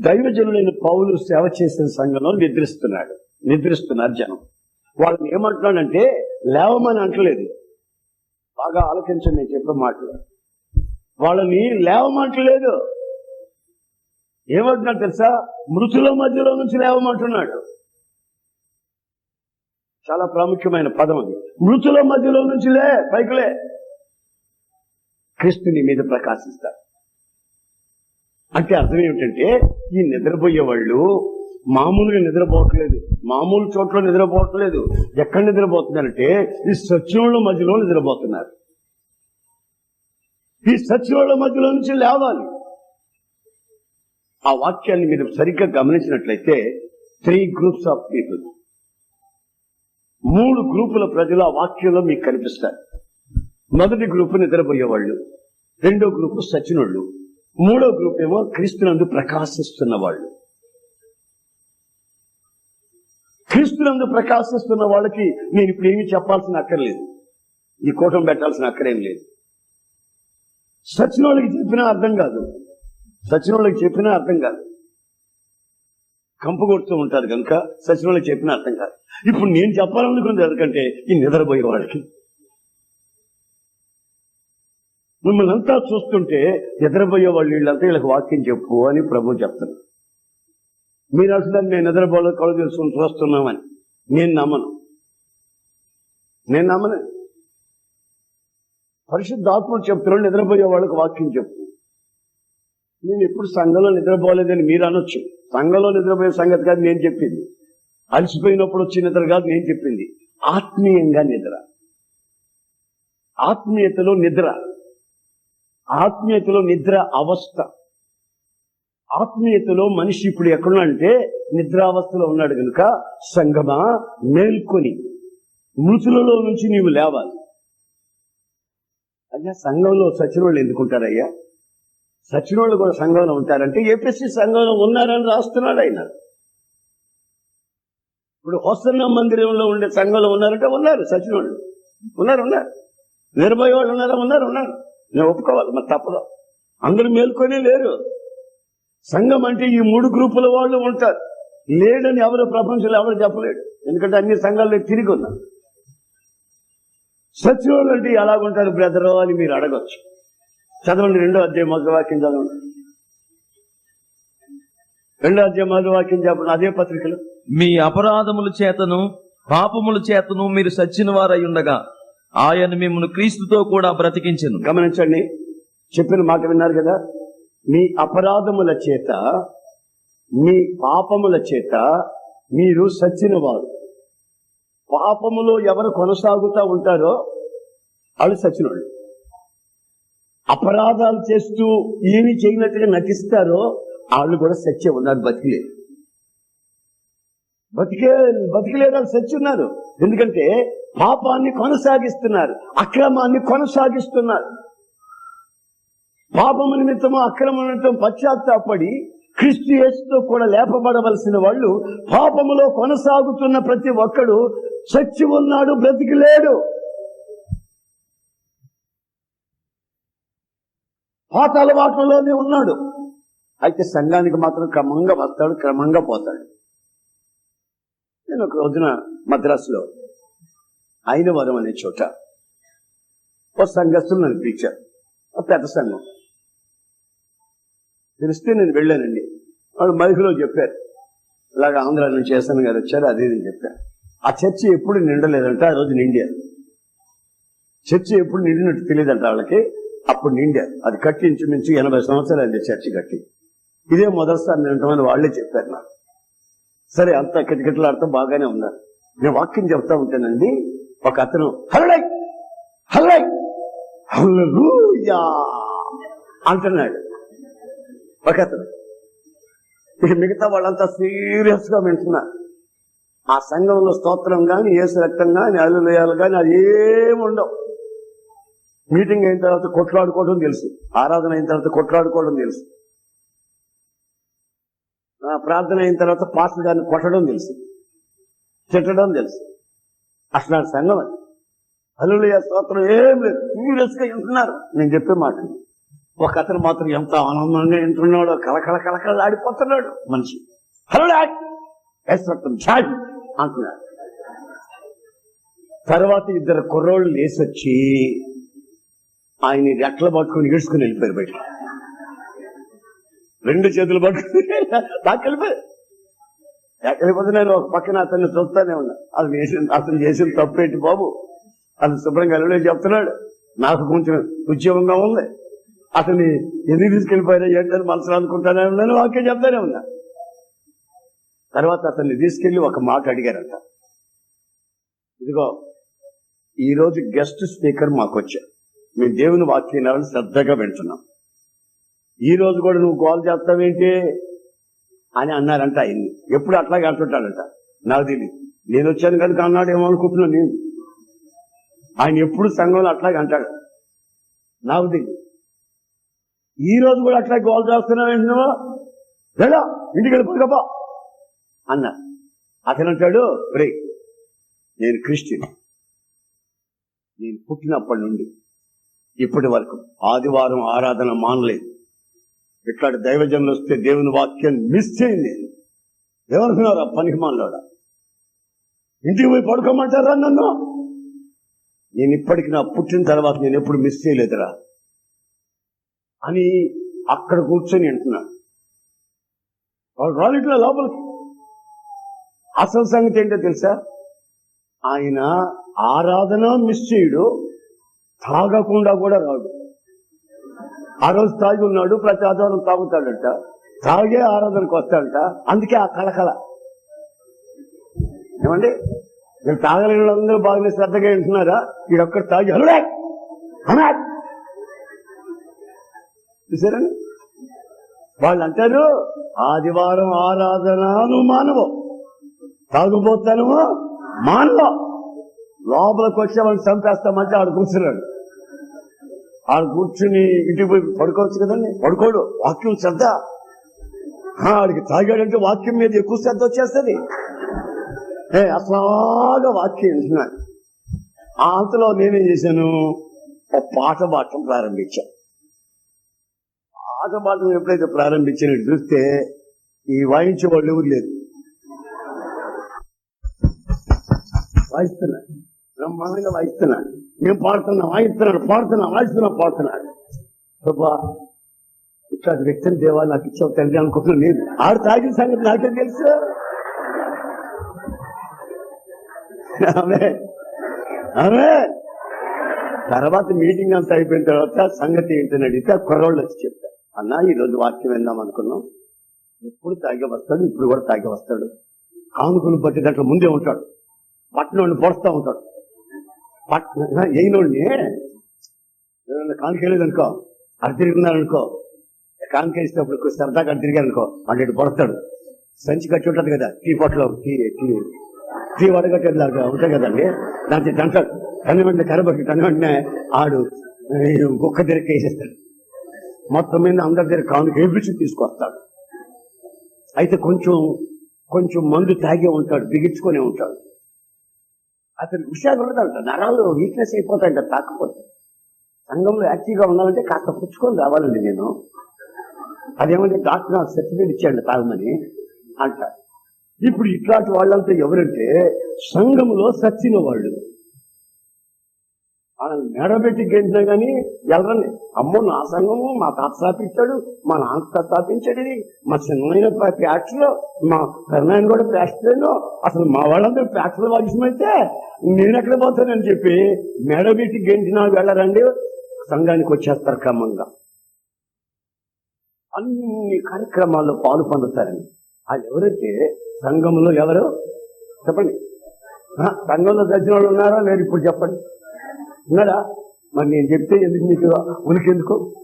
దైవజనులైన పౌలు సేవ చేసిన సంఘంలో నిద్రిస్తున్నాడు. నిద్రిస్తున్నారు జనం. వాళ్ళని ఏమంటున్నాడంటే లేవమని అంటలేదు. బాగా ఆలోచించండి నేను చెప్పే మాటలు. వాళ్ళని లేవమంటలేదు. ఏమంటున్నాడు తెలుసా? మృతుల మధ్యలో నుంచి లేవమంటున్నాడు. చాలా ప్రాముఖ్యమైన పదం అది. మృతుల మధ్యలో నుంచి లే పైకిలే క్రీస్తుని మీద ప్రకాశిస్తారు అంటే అర్థం ఏమిటంటే ఈ నిద్రపోయే వాళ్ళు మామూలుగా నిద్రపోవట్లేదు. మామూలు చోట్ల నిద్రపోవట్లేదు. ఎక్కడ నిద్రపోతున్నారంటే ఈ సత్యంలో మధ్యలో నిద్రపోతున్నారు. ఈ సత్యంలో మధ్యలో నుంచి లేవాలి. ఆ వాక్యాన్ని మీరు సరిగ్గా గమనించినట్లయితే త్రీ గ్రూప్స్ ఆఫ్ పీపుల్ మూడు గ్రూపుల ప్రజలు ఆ వాక్యంలో మీకు కనిపిస్తారు. మొదటి గ్రూపు నిద్రపోయేవాళ్ళు. రెండో గ్రూపు సచినుళ్ళు మూడో గ్రూప్ ఏమో క్రీస్తునందు ప్రకాశిస్తున్న వాళ్ళు క్రీస్తునందు ప్రకాశిస్తున్న వాళ్ళకి నేను ఇప్పుడు ఏమి చెప్పాల్సిన అక్కర్లేదు ఈ కూటం పెట్టాల్సిన అక్కరేం లేదు. సచినోళ్ళకి చెప్పినా అర్థం కాదు. సచినోళ్ళకి చెప్పినా అర్థం కాదు. కంపగొడుతూ ఉంటారు కనుక సచినోళ్ళకి చెప్పినా అర్థం కాదు. ఇప్పుడు నేను చెప్పాలనుకున్నది ఎందుకంటే ఈ నిద్రపోయే వాళ్ళకి. మిమ్మల్ని అంతా చూస్తుంటే నిద్రపోయే వాళ్ళు వీళ్ళంతా వీళ్ళకి వాక్యం చెప్పు అని ప్రభు చెప్తాను మీరు అసలు నేను నిద్రపోలే కళ్ళు తెలుసుకుని చూస్తున్నామని నేను నమ్మను. నేను నమ్మను. పరిశుద్ధాత్ముడు చెప్తున్నాడు నిద్రపోయే వాళ్ళకి వాక్యం చెప్పు. నేను ఎప్పుడు సంఘంలో నిద్రపోలేదని మీరు అనొచ్చు. సంఘంలో నిద్రపోయే సంగతి కాదు నేను చెప్పింది. అలసిపోయినప్పుడు వచ్చి నిద్ర కాదు నేను చెప్పింది. ఆత్మీయంగా నిద్ర. ఆత్మీయతలో నిద్ర. ఆత్మీయతలో నిద్ర అవస్థ. ఆత్మీయతలో మనిషి ఇప్పుడు ఎక్కడున్నాడంటే నిద్రావస్థలో ఉన్నాడు కనుక సంగమా మేల్కొని మృతులలో నుంచి నీవు లేవాలి. అయ్యా సంఘంలో సచినోళ్ళు ఎందుకుంటారయ్యా? సచినోళ్ళు కూడా సంఘంలో ఉంటారంటే ఏపీసీ సంఘంలో ఉన్నారని రాస్తున్నాడు ఆయన. ఇప్పుడు హొసన్న మందిరంలో ఉండే సంఘంలో ఉన్నారంటే ఉన్నారు సచినోళ్ళు ఉన్నారు ఉన్నారు. నిర్భయ వాళ్ళు ఉన్నారా? ఉన్నారు ఉన్నారు. నేను ఒప్పుకోవాలి మరి తప్పదు. అందరూ మేల్కొనే లేరు. సంఘం అంటే ఈ మూడు గ్రూపుల వాళ్ళు ఉంటారు. లేడని ఎవరు ప్రపంచంలో ఎవరు చెప్పలేడు. ఎందుకంటే అన్ని సంఘాల్లో తిరిగి ఉన్నారు. సచివాళ్ళు అంటే ఎలాగుంటారు బ్రదర్ అని మీరు అడగచ్చు. చదవండి రెండో అధ్యాయం మొదటి వాక్యం చదవండి. రెండో అధ్యాయం మొదటి వాక్యం చెప్పండి అదే పత్రికలో. మీ అపరాధముల చేతను పాపముల చేతను మీరు సచ్చిన వారై ఉండగా ఆయన మిమ్మల్ని క్రీస్తుతో కూడా బ్రతికించను. గమనించండి చెప్పిన మాట విన్నారు కదా? మీ అపరాధముల చేత మీ పాపముల చేత మీరు సచ్చిన వారు పాపములో ఎవరు కొనసాగుతూ ఉంటారో వాళ్ళు సచ్చినోళ్ళు. అపరాధాలు చేస్తూ ఏమి చేయనట్టుగా నటిస్తారో వాళ్ళు కూడా సత్య ఉన్నారు బతికిలేదు బతికే బతికలేరు వాళ్ళు సచ్చి ఉన్నారు. ఎందుకంటే పాపాన్ని కొనసాగిస్తున్నారు అక్రమాన్ని కొనసాగిస్తున్నారు. పాపము నిమిత్తము అక్రమ నిమిత్తం పశ్చాత్తాపడి క్రిస్తు యేసుతో కూడా లేపబడవలసిన వాళ్ళు పాపములో కొనసాగుతున్న ప్రతి ఒక్కడు చచ్చి ఉన్నాడు బ్రతికి లేడు పాత అలవాట్లలోనే ఉన్నాడు. అయితే సంఘానికి మాత్రం క్రమంగా వస్తాడు క్రమంగా పోతాడు. నేను ఒక రోజున మద్రాసులో ఐనవరం అనే చోట ఓ సంఘస్థులు నన్ను పిలిచారు. ఒక పెద్ద సంఘం. తెలిస్తే నేను వెళ్ళానండి. వాళ్ళు మైకులో చెప్పారు. ఇలాగ ఆంధ్ర నుంచి చేస్తాను గారు వచ్చారు అదే నేను చెప్పాను ఆ చర్చి ఎప్పుడు నిండలేదంట ఆ రోజు నిండారు చర్చి ఎప్పుడు నిండినట్టు తెలియదంట వాళ్ళకి అప్పుడు నిండారు అది కట్టి ఇంచుమించు ఎనభై సంవత్సరాలు అయింది చర్చి కట్టి. ఇదే మొదటిసారి నిండమని వాళ్ళే చెప్పారు నాకు. సరే అంత కిటకిటలాడుతూ బాగానే ఉన్నారు. నేను వాక్యం చెప్తా ఉంటానండి. ఒక అతను హల్లై హల్లై హల్లూయా అంటున్నాడు. ఒక అతను ఇక మిగతా వాళ్ళంతా సీరియస్గా వింటున్నారు. ఆ సంఘంలో స్తోత్రం కానీ ఏసు రక్తం కానీ అల్లులయాలు కానీ అది ఏముండవు మీటింగ్ అయిన తర్వాత కొట్లాడుకోవడం తెలుసు. ఆరాధన అయిన తర్వాత కొట్లాడుకోవడం తెలుసు. ఆ ప్రార్థన అయిన తర్వాత పాస్టర్ గారిని కొట్టడం తెలుసు. తిట్టడం తెలుసు. అసలు సంఘం అది. అల్లులయ స్తోత్రం. ఏం లేదు. సీరియస్గా వింటున్నారు. నేను చెప్పే మాట ఒక అతను మాత్రం ఎంత ఆనందంగా వింటున్నాడో కలకల కలకల ఆడిపోతున్నాడు. మనిషి. హలో డాడ్ అంటున్నాడు. తర్వాత ఇద్దరు కుర్రోళ్ళు లేసొచ్చి ఆయన రెట్లు పట్టుకుని ఈడ్చుకుని వెళ్ళిపోయారు బయట రెండు చేతులు పట్టుకుని నాకు వెళ్ళిపోయారు. ఎక్కడిపోతే నేను ఒక పక్కన అతన్ని చూస్తానే ఉన్నా. అది చేసిన అతను చేసిన తప్పేంటి బాబు? అది శుభ్రంగా వెళ్ళలే చెప్తున్నాడు. నాకు కొంచెం ఉద్యోగంగా ఉంది. అతని ఎందుకు తీసుకెళ్ళిపోయినా ఏంటని మనసులో అనుకుంటానే ఉన్నాను వాక్యం చెప్తానే ఉన్నా. తర్వాత అతన్ని తీసుకెళ్ళి ఒక మాట అడిగారంట. ఇదిగో ఈ రోజు గెస్ట్ స్పీకర్ మాకు వచ్చా మేము దేవుని వాక్యాలను శ్రద్ధగా వింటున్నాం. ఈ రోజు కూడా నువ్వు కాల్ చేస్తావేంటి? అని అన్నారంట ఆయన్ని. ఎప్పుడు అట్లాగే అంటుంటాడంట. నాకు తెలియదు నేను వచ్చాను కనుక అన్నాడు ఏమో అనుకుంటున్నాను నేను. ఆయన ఎప్పుడు సంఘంలో అట్లాగే అంటాడు. నాకు తెలియదు ఈ రోజు కూడా అట్లా గోల్ చేస్తున్నావేంటి నువ్వు? లేదా ఇంటికి వెళ్ళి అన్నా అన్న. అతను అంటాడు రే నేను క్రిస్టియన్. నేను పుట్టినప్పటి నుండి ఇప్పటి వరకు ఆదివారం ఆరాధన మానలేదు. ఇట్లాంటి దైవజనులు వస్తే దేవుని వాక్యం మిస్ చేయండి. ఎవరున్నారు పని మానలోడ ఇంటికి పోయి పడుకోమంటారా నన్ను? నేను ఇప్పటికి నా పుట్టిన తర్వాత నేను ఎప్పుడు మిస్ చేయలేదురా. అని అక్కడ కూర్చొని అంటున్నాడు. వాడు రాలిట్ల లోపలికి. అసలు సంగతి ఏంటో తెలుసా? ఆయన ఆరాధన మిస్ చేయడు తాగకుండా కూడా రాడు. ఆ రోజు తాగి ఉన్నాడు ప్రతి ఆదివారం తాగుతాడట. తాగే ఆరాధనకు వస్తాడట. అందుకే ఆ కలకల ఏమండి? మీరు తాగలేని వాళ్ళందరూ బాగానే శ్రద్ధగా వింటున్నారా? ఈడొక్కడు తాగి హలో అనా చూసారండి? వాళ్ళు అంటారు ఆదివారం ఆరాధనను మానవు. తాగుబోతాను మానవ. లోపలికి వచ్చే వాళ్ళు చంపేస్తామంటే ఆడు కూర్చున్నాడు. ఆడు కూర్చుని ఇంటికి పోయి పడుకోవచ్చు కదండి? పడుకోడు. వాక్యం శ్రద్ధ. ఆడికి తాగాడంటే వాక్యం మీద ఎక్కువ శ్రద్ధ వచ్చేస్తుంది. ఏ అసలాగా వాక్యం వింటున్నాను ఆ అంతలో నేనేం చేశాను? ఒక పాట పాడటం ప్రారంభించాను పాట పాడటం ఎప్పుడైతే ప్రారంభించాను చూస్తే ఈ వాయించే వాళ్ళు ఎవరు లేదు వాయిస్తున్నా. బ్రహ్మాండంగా వాయిస్తున్నాను మేము పాడుతున్నాం వాయిస్తున్నాడు పాడుతున్నా వాయిస్తున్నా పాడుతున్నాడు ప్రభా ఇట్లాంటి వ్యక్తిని దేవా నాకు ఇచ్చావు తండ్రి అనుకుంటున్నాను నేను ఆడు తాగిన సంగతి నాకే తెలుసు. ఆమె ఆమె. తర్వాత మీటింగ్ అంతా అయిపోయిన తర్వాత సంగతి ఏంటని అడిగితే కొర్రోళ్ళు కుర్రోళ్ళు వచ్చి చెప్పారు. అన్న ఈరోజు వాక్యం విందాం అనుకున్నాం. ఎప్పుడు తాగే వస్తాడు ఇప్పుడు కూడా తాగే వస్తాడు. కానుకలు బట్టి దాంట్లో ముందే ఉంటాడు. పట్టణం పొడుస్తూ ఉంటాడు. పట్న అయినోడిని ఎవరైనా కానుకెళ్ళేది అనుకో అటు తిరుగుతున్నారనుకో కానుక ఇచ్చినప్పుడు సరదాగా అటు తిరిగారనుకో అంటే పడతాడు సంచి కట్టి ఉంటుంది కదా టీ పొట్టలో టీ టీ. టీ వడగట్టేలాగా ఉంటాయి కదండి. దాంట్లో దాంట్లో తన వెంటనే కరబట్టి తన వెంటనే ఆడు ఒక్క కుక్క వేసేస్తాడు మొత్తం మీద అందరి దగ్గర కానుక ఏపిచ్చి తీసుకొస్తాడు. అయితే కొంచెం కొంచెం మందు తాగే ఉంటాడు బిగించుకునే ఉంటాడు. అతను హుషారు ఉండదంట నరాలు వీక్నెస్ అయిపోతాయంట తాకపోతే. సంఘంలో యాక్టివ్గా ఉండాలంటే కాస్త పుచ్చుకొని రావాలండి నేను. అదేమంటే డాక్టర్ నాకు సర్టిఫికేట్ ఇచ్చాడు తాగమని. అంట. ఇప్పుడు ఇట్లాంటి వాళ్ళంతా ఎవరంటే సంఘంలో సచ్చిన వాళ్ళు వాళ్ళని మేడబెట్టి గెంటినా కానీ వెళ్ళరండి అమ్మో నా సంఘము మా తాత స్థాపించాడు మా నాన్న స్థాపించాడు ఇది. మా చిన్నమైన ప్యాక్స్లో మా కర్ణాయన కూడా ప్యాక్స్లో అసలు మా వాళ్ళందరూ ప్యాక్స్ల వాయిసమైతే నేను ఎక్కడ పోతానని చెప్పి మేడబెట్టి గెంటినా వెళ్ళరండి సంఘానికి వచ్చేస్తారు క్రమంగా. అన్ని కార్యక్రమాల్లో పాలు పొందుతారండి వాళ్ళు ఎవరైతే సంఘంలో ఎవరు? చెప్పండి. సంఘంలో చచ్చిన వాళ్ళు ఉన్నారా? లేరు ఇప్పుడు చెప్పండి. ఉన్నాడా? మరి నేను చెప్తే ఎందుకు మీకు ఉనికెందుకు?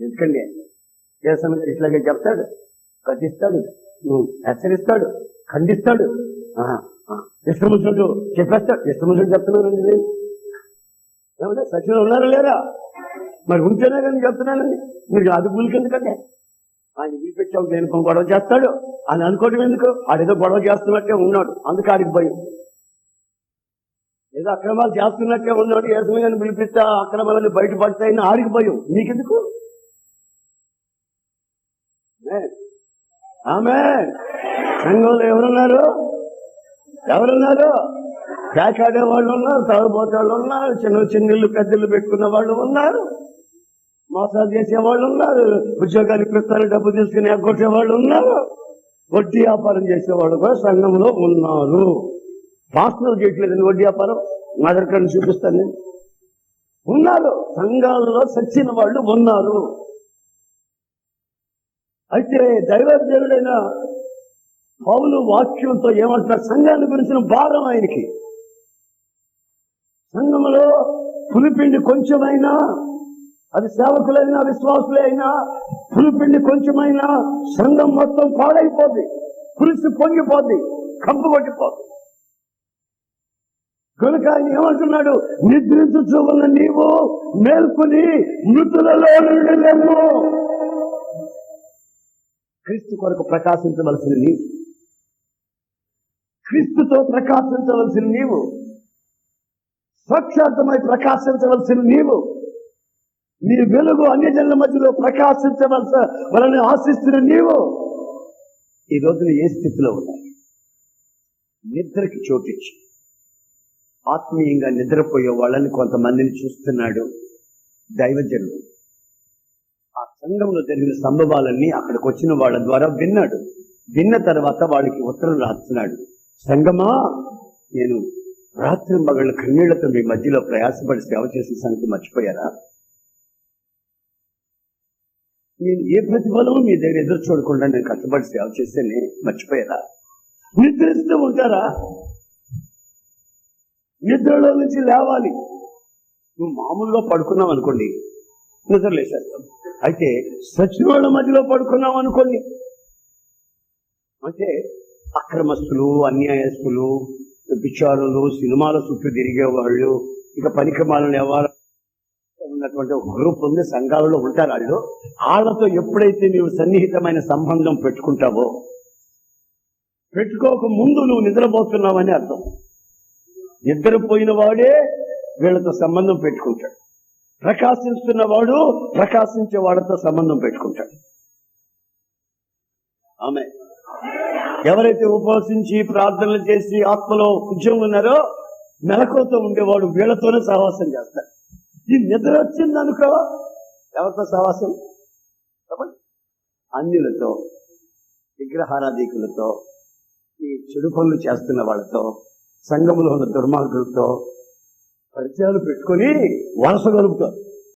ఎందుకండి? దేశం గారు ఇట్లాగే చెప్తాడు. కట్టిస్తాడు నువ్వు హెచ్చరిస్తాడు. ఖండిస్తాడు. ఆ, ఇష్టం వచ్చినట్టు చెప్పేస్తాడు. ఇష్టం వచ్చినట్టు చెప్తున్నానండి నేను. ఏమంటే సచిన ఉన్నారా లేరా? మరి ఉంటేనే కానీ చెప్తున్నానండి. మీరు అది ఎందుకంటే ఆయన విడిపెట్టాం నేను గొడవ చేస్తాడు. అని అనుకోవడం ఎందుకు? ఆడేదో గొడవ చేస్తున్నట్టే ఉన్నాడు. అందుకే ఆడికి భయం. ఏదో అక్రమాలు చేస్తున్నట్టే ఉన్నాడు ఏసమయాన్ని పిలిపిస్తే అక్రమాలని అక్రమాలన్నీ బయటపడతాయని ఆడికి భయం. నీకెందుకు? ఆమె సంఘంలో ఎవరున్నారు? ఎవరున్నారు? పేకాడే వాళ్ళు ఉన్నారు తాగుబోతాళ్ళు ఉన్నారు చిన్న చిన్నీళ్ళు పెద్దలు పెట్టుకున్న వాళ్ళు ఉన్నారు మోసాలు చేసే వాళ్ళు ఉన్నారు ఉద్యోగాలు ఇప్పిస్తారు డబ్బు తీసుకుని ఎగ్గొట్టే వాళ్ళు ఉన్నారు వడ్డీ వ్యాపారం చేసేవాళ్ళు కూడా సంఘంలో ఉన్నారు. పాస్టర్లు చేయట్లేదండి వడ్డీ వ్యాపారం? మా కార్డు చూపిస్తాను. నేను ఉన్నారు. సంఘాలలో సచ్చిన వాళ్ళు ఉన్నారు. అయితే దైవజ్ఞుడైన పౌలు వాక్యంతో ఏమంటారు సంఘాన్ని గురించిన భారం ఆయనకి. సంఘములో పులిపిండి కొంచెమైనా అది సేవకులైనా విశ్వాసులే అయినా పులిపిండి కొంచెమైనా సంఘం మొత్తం పాడైపోద్ది. పులిసి పొంగిపోద్ది. కంపు కొట్టిపోద్ది. కనుక ఆయన ఏమంటున్నాడు? నిద్రించు ఉన్న నీవు మేల్కొని మృతులలో నుండి లెమ్ము క్రీస్తు కొరకు ప్రకాశించవలసిన నీవు క్రీస్తుతో ప్రకాశించవలసిన నీవు సాక్షార్థమై ప్రకాశించవలసిన నీవు నీ వెలుగు అన్ని అన్యజనుల మధ్యలో ప్రకాశించవలస వలని ఆశిస్తున్న నీవు ఈ రోజున ఏ స్థితిలో ఉన్నాయి నిద్రకి చోటిచ్చి. ఆత్మీయంగా నిద్రపోయే వాళ్ళని కొంతమందిని చూస్తున్నాడు దైవజనుడు. ఆ సంఘంలో జరిగిన సంభవాలన్నీ అక్కడికి వచ్చిన వాళ్ళ ద్వారా విన్నాడు. విన్న తర్వాత వాళ్ళకి ఉత్తరం రాస్తున్నాడు. సంగమా నేను రాత్రి మగళ్ళ కన్నీళ్ళతో మీ మధ్యలో ప్రయాసపడి సేవ చేసిన సంగతి మర్చిపోయారా? నేను ఏ ప్రతిఫలము మీ దగ్గర ఎదురు చూడకుండా నేను కష్టపడి సేవ చేస్తేనే మర్చిపోయారా? నిద్రిస్తూ ఉంటారా? నిద్రలో నుంచి లేవాలి. నువ్వు మామూలుగా పడుకున్నావు అనుకోండి నిద్ర లేచేస్తాం అయితే సచివాళ్ళ మధ్యలో పడుకున్నాం అనుకోండి అంటే అక్రమస్తులు అన్యాయస్తులు విచారులు సినిమాల చుట్టూ తిరిగేవాళ్ళు ఇక పనికిమాలను ఎవరు ఉన్నటువంటి ఒక గ్రూప్ ఉంది సంఘాలలో ఉంటారు వాళ్ళు. వాళ్ళతో ఎప్పుడైతే నీవు సన్నిహితమైన సంబంధం పెట్టుకుంటావో పెట్టుకోక ముందు నువ్వు నిద్రపోతున్నావని అర్థం. నిద్రపోయిన వాడే వీళ్ళతో సంబంధం పెట్టుకుంటాడు. ప్రకాశిస్తున్న వాడు ప్రకాశించే వాడితో సంబంధం పెట్టుకుంటాడు. ఆమె. ఎవరైతే ఉపవసించి ప్రార్థనలు చేసి ఆత్మలో ఉద్యోగం ఉన్నారో మెలకువతో ఉండేవాడు వీళ్ళతోనే సహవాసం చేస్తాడు. ఈ నిద్ర వచ్చింది అనుకో ఎవరితో సహవాసం? చెప్పండి. అన్యులతో విగ్రహారాధికులతో ఈ చెడు పనులు చేస్తున్న వాళ్ళతో సంఘములో ఉన్న దుర్మార్గులతో పరిచయాలు పెట్టుకొని వలస కలుపుతారు